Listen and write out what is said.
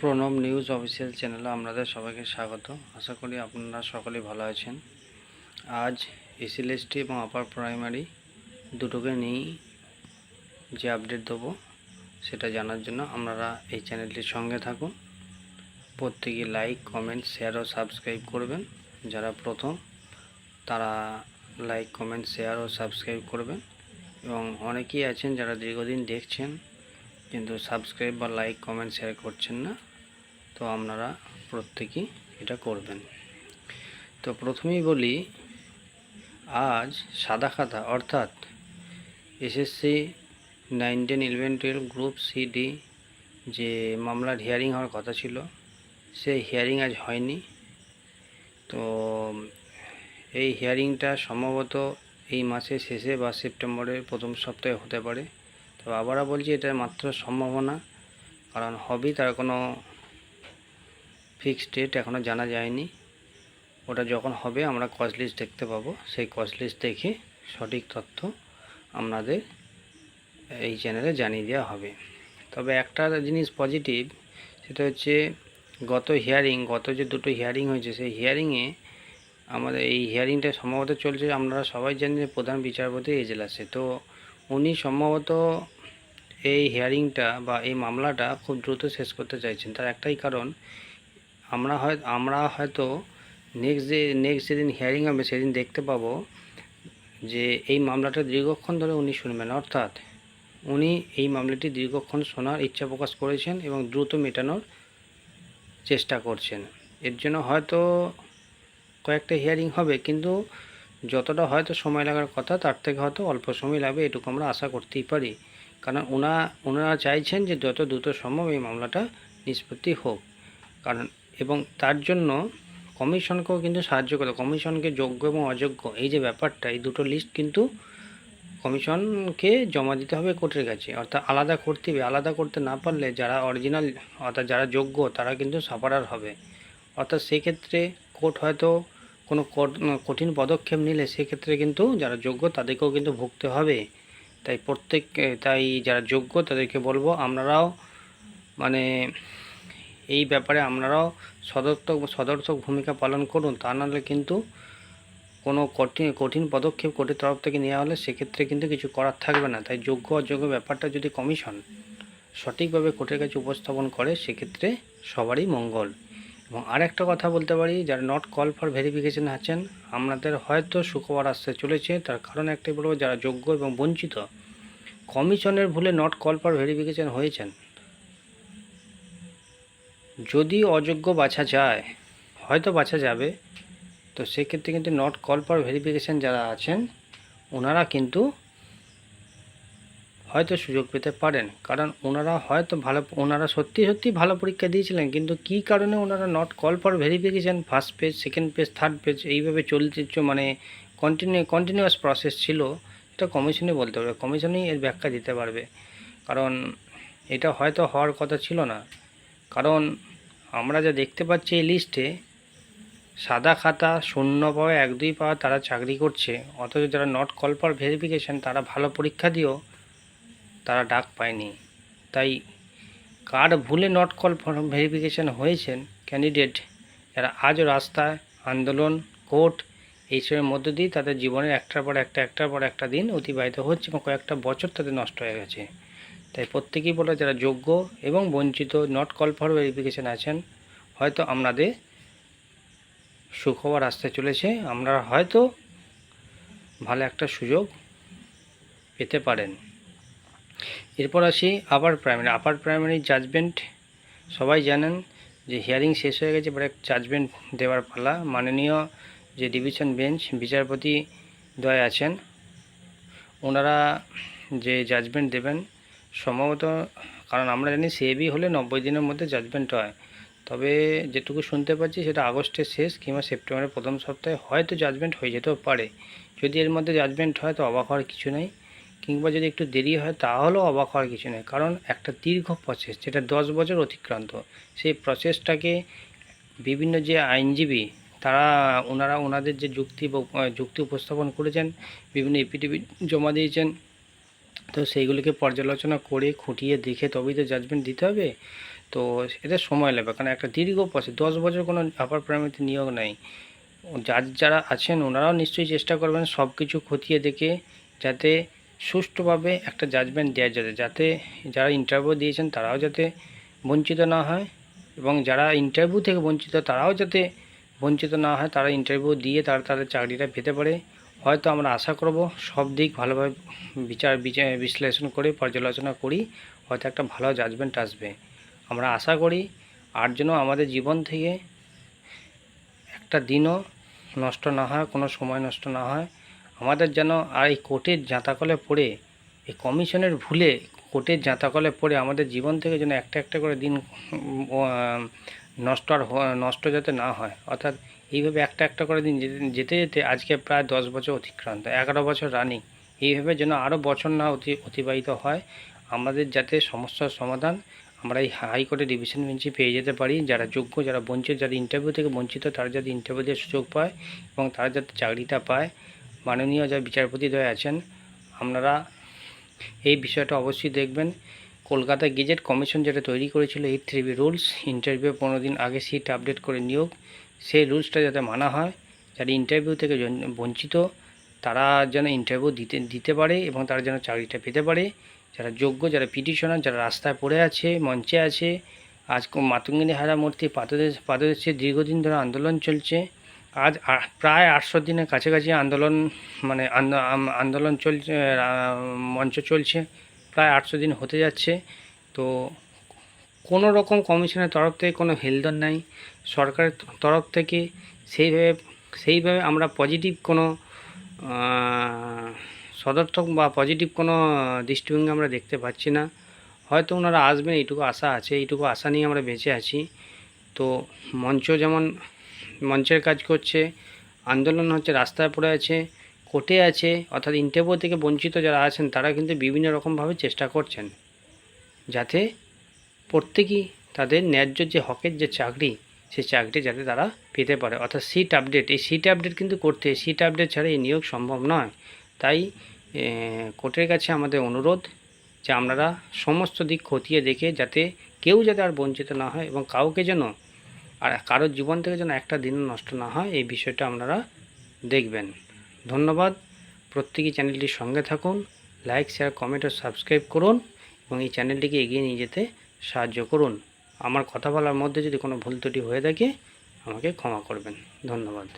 Pranab news official চ্যানেলে আপনাদের সবাইকে স্বাগত। আশা করি আপনারা সকলেই ভালো আছেন। আজ এসএলএসটি এবং আপার প্রাইমারি দুটোকে নিয়েই যে আপডেট দেবো, সেটা জানার জন্য আপনারা এই চ্যানেলটির সঙ্গে থাকুন। প্রত্যেকে লাইক কমেন্ট শেয়ার ও সাবস্ক্রাইব করবেন। যারা প্রথম, তারা লাইক কমেন্ট শেয়ার ও সাবস্ক্রাইব করবেন। এবং অনেকেই আছেন যারা দীর্ঘদিন দেখছেন কিন্তু সাবস্ক্রাইব বা লাইক কমেন্ট শেয়ার করছেন না। তো আপনারা প্রত্যেকেই এটা করবেন। তো প্রথমেই বলি, আজ সাদা খাতা, অর্থাৎ SSC nine ten eleven twelve group CD যে মামলার হিয়ারিং হওয়ার কথা ছিল, সেই হিয়ারিং আজ হয়নি। তো এই হিয়ারিংটা সম্ভবত এই মাসের শেষে বা সেপ্টেম্বরের প্রথম সপ্তাহে হতে পারে। তো আবারও বলছি এটা মাত্র সম্ভাবনা, কারণ হবেই তার কোনো ফিক্সড ডেট এখনও জানা যায়নি। ওটা যখন হবে আমরা কজ লিস্ট দেখতে পাবো। সেই কজ লিস্ট দেখে সঠিক তথ্য আপনাদের এই চ্যানেলে জানিয়ে দেওয়া হবে। তবে একটা জিনিস পজিটিভ সেটা হচ্ছে গত হিয়ারিং গত যে দুটো হিয়ারিং হয়েছে, সেই হিয়ারিংয়ে আমাদের এই হিয়ারিংটা সম্ভবত চলছে আপনারা সবাই জানেন যে প্রধান বিচারপতি এজলাসে। তো উনি সম্ভবত এই হিয়ারিংটা বা এই মামলাটা খুব দ্রুত শেষ করতে চাইছেন। তার একটাই কারণ, আমরা হয় আমরা হয়তো নেক্সট যে নেক্সট যেদিন হিয়ারিং হবে সেদিন দেখতে পাবো যে এই মামলাটা দীর্ঘক্ষণ ধরে উনি শুনবেন। অর্থাৎ উনি এই মামলাটি দীর্ঘক্ষণ শোনার ইচ্ছা প্রকাশ করেছেন এবং দ্রুত মেটানোর চেষ্টা করছেন। এর জন্য হয়তো কয়েকটা হিয়ারিং হবে, কিন্তু যতটা হয়তো সময় লাগার কথা, তার থেকে হয়তো অল্প সময় লাগবে, এটুকু আমরা আশা করতেই পারি। কারণ ওনা, ওনারা চাইছেন যে যত দ্রুত সম্ভব এই মামলাটা নিষ্পত্তি হোক। কারণ, এবং তার জন্য কমিশনকেও কিন্তু সাহায্য করে কমিশনকে যোগ্য এবং অযোগ্য, এই যে ব্যাপারটা, এই দুটো লিস্ট কিন্তু কমিশনকে জমা দিতে হবে কোর্টের কাছে। অর্থাৎ আলাদা করতে হবে। আলাদা করতে না পারলে যারা অরিজিনাল অর্থাৎ যারা যোগ্য, তারা কিন্তু সাফারার হবে। অর্থাৎ সেক্ষেত্রে কোর্ট হয়তো কোনো কঠ- কঠিন পদক্ষেপ নিলে সেক্ষেত্রে কিন্তু যারা যোগ্য, তাদেরকেও কিন্তু ভুগতে হবে। তাই প্রত্যেক তাই যারা যোগ্য তাদেরকে বলব আপনারাও মানে এই ব্যাপারে আপনারাও সদর্থক সদর্থক ভূমিকা পালন করুন। তা নাহলে কিন্তু কোনো কঠিন কঠিন পদক্ষেপ কোর্টের তরফ থেকে নেওয়া হলে সেক্ষেত্রে কিন্তু কিছু করার থাকবে না। তাই যোগ্য, অযোগ্য ব্যাপারটা যদি কমিশন সঠিকভাবে কোর্টের কাছে উপস্থাপন করে, সেক্ষেত্রে সবারই মঙ্গল। এবং আরেকটা কথা বলতে পারি, যারা নট কল ফর ভেরিফিকেশান আছেন আপনাদের হয়তো সুখবর আসতে চলেছে। তার কারণ একটাই বলব, যারা যোগ্য এবং বঞ্চিত, কমিশনের ভুলে নট কল ফর ভেরিফিকেশান হয়েছেন। যদি অযোগ্য বাছা যায়, হয়তো বাছা যাবে, তো সেক্ষেত্রে কিন্তু নট কল ফর ভেরিফিকেশান যারা আছেন, ওনারা কিন্তু হয়তো সুযোগ পেতে পারেন। কারণ ওনারা হয়তো ভালো, ওনারা সত্যি সত্যি ভালো পরীক্ষা দিয়েছিলেন, কিন্তু কী কারণে ওনারা not call for verification first page second page third page এইভাবে চলতে মানে কন্টিনিউ কন্টিনিউয়াস প্রসেস ছিল, এটা কমিশনে বলতে পারবে কমিশনেই এর ব্যাখ্যা দিতে পারবে। কারণ এটা হয়তো হওয়ার কথা ছিল না। কারণ আমরা যা দেখতে পাচ্ছি এই লিস্টে সাদা খাতা, শূন্য পাওয়া, এক দুই পাওয়া তারা চাকরি করছে, অথচ যারা নট কল ফর ভেরিফিকেশান তারা ভালো পরীক্ষা দিয়েও তারা ডাক পায়নি। তাই কার ভুলে নট কল ফর ভেরিফিকেশান হয়েছেন ক্যান্ডিডেট যারা আজও রাস্তায়, আন্দোলন কোর্ট এইসবের মধ্য দিয়ে তাদের জীবনের একটার পর একটা, একটার পর একটা দিন অতিবাহিত হচ্ছে এবং কয়েকটা বছর তাদের নষ্ট হয়ে গেছে। তাই প্রত্যেকেই বলে যারা যোগ্য এবং বঞ্চিত নট কল ফর ভেরিফিকেশান আছেন, হয়তো আপনাদের সুখবর আসতে চলেছে। আমরা হয়তো ভালো একটা সুযোগ পেতে পারেন। এরপর আসি upper primary upper primary judgement সবাই জানেন যে হিয়ারিং শেষ হয়ে গেছে এবারে জাজমেন্ট দেওয়ার পালা। মাননীয় যে ডিভিশন বেঞ্চ বিচারপতি দ্বয় আছেন, ওনারা যে জাজমেন্ট দেবেন, সম্ভবত, কারণ আমরা জানি সিএবি হলে নব্বই দিনের মধ্যে জাজমেন্ট হয়। তবে যেটুকু শুনতে পাচ্ছি, সেটা আগস্টের শেষ কিংবা সেপ্টেম্বরের প্রথম সপ্তাহে হয়তো জাজমেন্ট হয়ে যেতেও পারে। যদি এর মধ্যে জাজমেন্ট হয়, তো অবাক হওয়ার কিছু নেই। কিংবা যদি একটু দেরি হয়, তাহলেও অবাক হওয়ার কিছু নেই। কারণ একটা দীর্ঘ প্রসেস যেটা দশ বছর অতিক্রান্ত, সেই প্রসেসটাকে বিভিন্ন যে আইনজীবী, তারা ওনারা ওনাদের যে যুক্তি যুক্তি উপস্থাপন করেছেন, বিভিন্ন এপিটিভি জমা দিয়েছেন, তো সেইগুলিকে পর্যালোচনা করে, খুঁটিয়ে দেখে তবেই তো জাজমেন্ট দিতে হবে। তো এতে সময় লাগবে, কারণ একটা দীর্ঘ প্রসেস দশ বছর কোনো আপার প্রাইমারিতে নিয়োগ নেই। যার যারা আছেন, ওনারাও নিশ্চয়ই চেষ্টা করবেন সব কিছু খতিয়ে দেখে, যাতে সুষ্ঠুভাবে একটা জাজমেন্ট দেওয়া যাবে যাতে যারা ইন্টারভিউ দিয়েছেন তারাও যাতে বঞ্চিত না হয় এবং যারা ইন্টারভিউ থেকে বঞ্চিত তারাও যাতে বঞ্চিত না হয়, তারা ইন্টারভিউ দিয়ে তারা তাদের চাকরিটা পেতে পারে। হয়তো আমরা আশা করব সব দিক ভালোভাবে বিচার বিচার বিশ্লেষণ করে, পর্যালোচনা করি, হয়তো একটা ভালো জাজমেন্ট আসবে। আমরা আশা করি আর যেন আমাদের জীবন থেকে একটা দিনও নষ্ট না হয়, কোনো সময় নষ্ট না হয়। আমাদের যেন আর এই কোর্টের জাঁতাকলে পড়ে, এই কমিশনের ভুলে কোর্টের জাঁতাকলে পড়ে আমাদের জীবন থেকে যেন একটা একটা করে দিন নষ্ট আর নষ্ট যাতে না হয়। অর্থাৎ এইভাবে একটা একটা করে দিন যেতে- যেতে আজকে প্রায় দশ বছর অতিক্রান্ত, এগারো বছর রানিং। এইভাবে যেন আরও বছর না অতি, অতিবাহিত হয়। আমাদের যাতে সমস্যার সমাধান আমরা এই হাইকোর্টের ডিভিশন বেঞ্চে পেয়ে যেতে পারি। যারা যোগ্য, যারা বঞ্চিত, যারা ইন্টারভিউ থেকে বঞ্চিত, তারা যাতে ইন্টারভিউ দিয়ে সুযোগ পায় এবং তারা যাতে চাকরিটা পায়। মাননীয় যা বিচারপতিদ্বয় আছেন, আপনারা এই বিষয়টা অবশ্যই দেখবেন। কলকাতা গেজেট কমিশন যেটা তৈরি করেছিল এইট থ্রি রুলস ইন্টারভিউ পনেরো দিন আগে সিট আপডেট করে নিয়োগ, সেই রুলসটা যাতে মানা হয় যারা ইন্টারভিউ থেকে বঞ্চিত, তারা যেন ইন্টারভিউ দিতে দিতে পারে এবং তারা যেন চাকরিটা পেতে পারে। যারা যোগ্য, যারা পিটিশনার যারা রাস্তায় পড়ে আছে, মঞ্চে আছে, আজ মাতঙ্গিনী হারা মূর্তি পাদদেশ, পাদদেশে দীর্ঘদিন ধরে আন্দোলন চলছে আজ প্রায় আটশো দিনের কাছাকাছি আন্দোলন মানে আন্দোলন চলছে মঞ্চ চলছে, প্রায় আটশো দিন হতে যাচ্ছে। তো কোনো রকম কমিশনের তরফ থেকে কোনো হেলদোল নাই। সরকারের তরফ থেকে সেইভাবে সেইভাবে আমরা পজিটিভ কোনো সদর্থক বা পজিটিভ কোনো দৃষ্টিভঙ্গি আমরা দেখতে পাচ্ছি না। হয়তো ওনারা আসবেন, এইটুকু আশা আছে, এইটুকু আশা নিয়ে আমরা বেঁচে আছি। তো মঞ্চ যেমন মঞ্চের কাজ করছে, আন্দোলন হচ্ছে, রাস্তায় পড়ে আছে, কোর্টে আছে, অর্থাৎ ইন্টারভিউ থেকে বঞ্চিত যারা আছেন, তারা কিন্তু বিভিন্ন রকমভাবে চেষ্টা করছেন। যাতে প্রত্যেকেই তাদের ন্যায্য যে হকের যে চাকরি, সেই চাকরি যাতে তারা পেতে পারে। অর্থাৎ সিট আপডেট, এই সিট আপডেট কিন্তু করতে সিট আপডেট ছাড়া এই নিয়োগ সম্ভব নয়। তাই কোর্টের কাছে আমাদের অনুরোধ যে আপনারা সমস্ত দিক খতিয়ে দেখে যাতে কেউ যাতে আর বঞ্চিত না হয় এবং কাউকে যেন আর কারোর জীবন থেকে যেন একটা দিন নষ্ট না হয়, এই বিষয়টা আপনারা দেখবেন। ধন্যবাদ। প্রত্যেকেই চ্যানেলটির সঙ্গে থাকুন, লাইক শেয়ার কমেন্ট ও সাবস্ক্রাইব করুন এবং এই চ্যানেলটিকে এগিয়ে নিয়ে যেতে সাহায্য করুন। আমার কথা বলার মধ্যে যদি কোনো ভুল ত্রুটি হয়ে থাকে, আমাকে ক্ষমা করবেন। ধন্যবাদ।